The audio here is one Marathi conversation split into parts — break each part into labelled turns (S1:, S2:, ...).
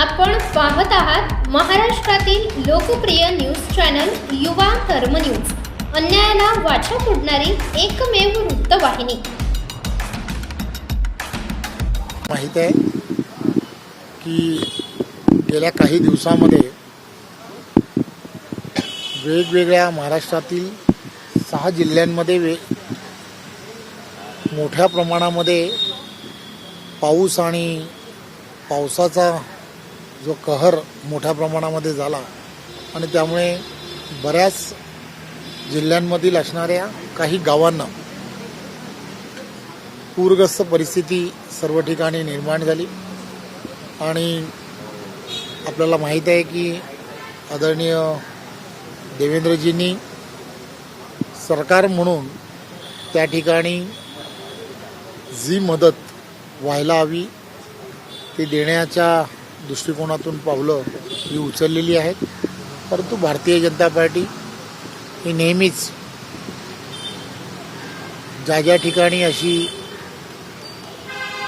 S1: आपण पाहत आहात महाराष्ट्रातील लोकप्रिय न्यूज चॅनल युवा कर्म न्यूज. अन्यायाला वाचा फोडणारी एकमेव वृत्तवाहिनी.
S2: माहीत आहे की गेल्या काही दिवसामध्ये वेगवेगळ्या महाराष्ट्रातील सहा जिल्ह्यांमध्ये वे मोठ्या प्रमाणामध्ये पाऊस आणि पावसाचा जो कहर मोठ्या प्रमाणामध्ये झाला आणि त्यामुळे बऱ्याच जिल्ह्यांमधील असणाऱ्या काही गावांना पूरग्रस्त परिस्थिती सर्व ठिकाणी निर्माण झाली. आणि आपल्याला माहीत आहे की आदरणीय देवेंद्रजींनी सरकार म्हणून त्या ठिकाणी जी मदत व्हायला हवी ती देण्याच्या दृष्टिकोनातून पावलं ही उचललेली आहेत. परंतु भारतीय जनता पार्टी ही नेहमीच ज्या ज्या ठिकाणी अशी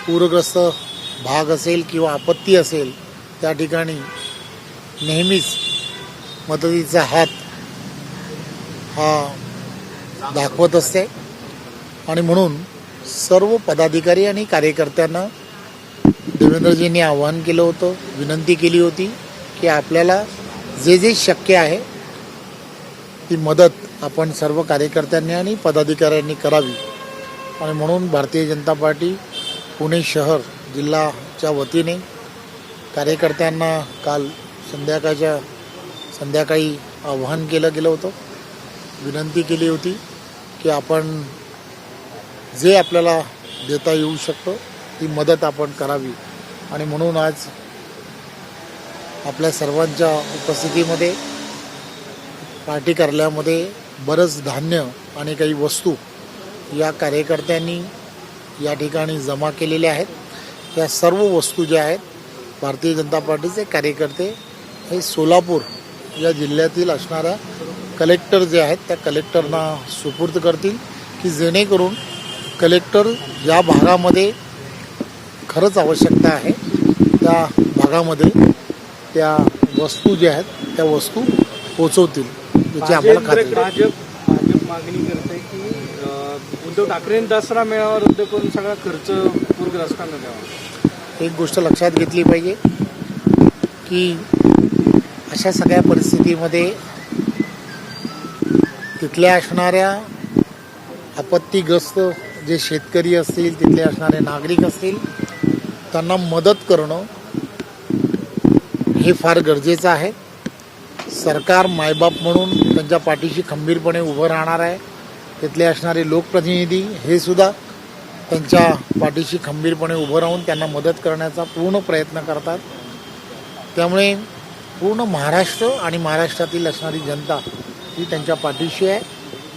S2: पूरग्रस्त भाग असेल किंवा आपत्ती असेल त्या ठिकाणी नेहमीच मदतीचा हात हा दाखवत असते. आणि म्हणून सर्व पदाधिकारी आणि कार्यकर्त्यांना देवेंद्रजींनी आवाहन केलं होतं विनंती केली होती की आपल्याला जे जे शक्य आहे ती मदत आपण सर्व कार्यकर्त्यांनी आणि पदाधिकाऱ्यांनी करावी. आणि म्हणून भारतीय जनता पार्टी पुणे शहर जिल्हाच्या वतीने कार्यकर्त्यांना काल संध्याकाळच्या संध्याकाळी आवाहन केलं गेलं होतं. विनंती केली होती की आपण जे आपल्याला देता येऊ शकतो ती मदत आपण करावी. आणि म्हणून आज आपल्या सर्वांच्या उपस्थितीमध्ये पार्टी कार्यालयामध्ये बरंच धान्य आणि काही वस्तू या कार्यकर्त्यांनी या ठिकाणी जमा केलेल्या आहेत. या सर्व वस्तू ज्या आहेत भारतीय जनता पार्टीचे कार्यकर्ते हे सोलापूर या जिल्ह्यातील असणाऱ्या कलेक्टर जे आहेत त्या कलेक्टरना सुपूर्द करतील की जेणेकरून कलेक्टर या भागामध्ये खरंच आवश्यकता आहे. त्या भागामध्ये त्या वस्तू ज्या आहेत त्या वस्तू पोचवतील याची आम्हाला खात्री आहे.
S3: भाजप भाजप मागणी करते की अ, उद्धव ठाकरेंनी दसरा मेळावा रद्द करून सगळा खर्च पूरग्रस्तांना द्यावा
S2: एक गोष्ट लक्षात घेतली पाहिजे की अशा सगळ्या परिस्थितीमध्ये तिथल्या असणाऱ्या आपत्तीग्रस्त जे शेतकरी असतील तिथले असणारे नागरिक असतील त्यांना मदत करणं हे फार गरजेचं आहे. सरकार मायबाप म्हणून त्यांच्या पाठीशी खंबीरपणे उभं राहणार आहे. तिथले असणारे लोकप्रतिनिधी हे सुद्धा त्यांच्या पाठीशी खंबीरपणे उभं राहून त्यांना मदत करण्याचा पूर्ण प्रयत्न करतात. त्यामुळे पूर्ण महाराष्ट्र आणि महाराष्ट्रातील असणारी जनता ही त्यांच्या पाठीशी आहे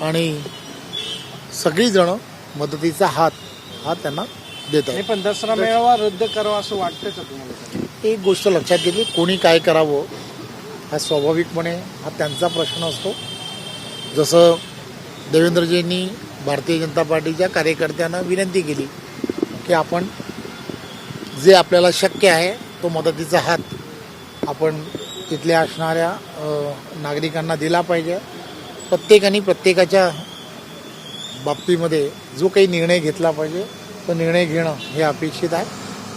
S2: आणि सगळीजणं मदतीचा हात हा त्यांना देत
S3: नाही
S2: आहे
S3: पण दसरा मेळावा रद्द करावा असं वाटतं का तुम्हाला?
S2: एक गोष्ट लक्षात घेतली कोणी काय करावं हा स्वाभाविकपणे हा त्यांचा प्रश्न असतो. जसं देवेंद्रजींनी भारतीय जनता पार्टीच्या कार्यकर्त्यांना विनंती केली की आपण जे आपल्याला शक्य आहे तो मदतीचा हात आपण तिथल्या असणाऱ्या अ, नागरिकांना दिला पाहिजे. प्रत्येकाने प्रत्येकाच्या बाबतीमध्ये जो काही निर्णय घेतला पाहिजे तो निर्णय घेणं हे अपेक्षित आहे.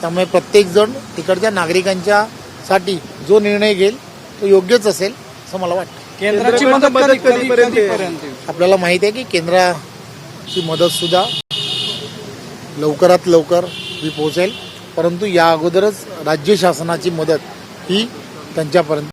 S2: त्यामुळे प्रत्येकजण तिकडच्या नागरिकांच्या साठी जो निर्णय घेईल तो योग्यच असेल असं मला वाटतं.
S3: केंद्राची मदत कधीपर्यंत?
S2: आपल्याला माहिती आहे की केंद्राची मदतसुद्धा लवकरात लवकर ही पोहोचेल. परंतु या अगोदरच राज्य शासनाची मदत ही त्यांच्यापर्यंत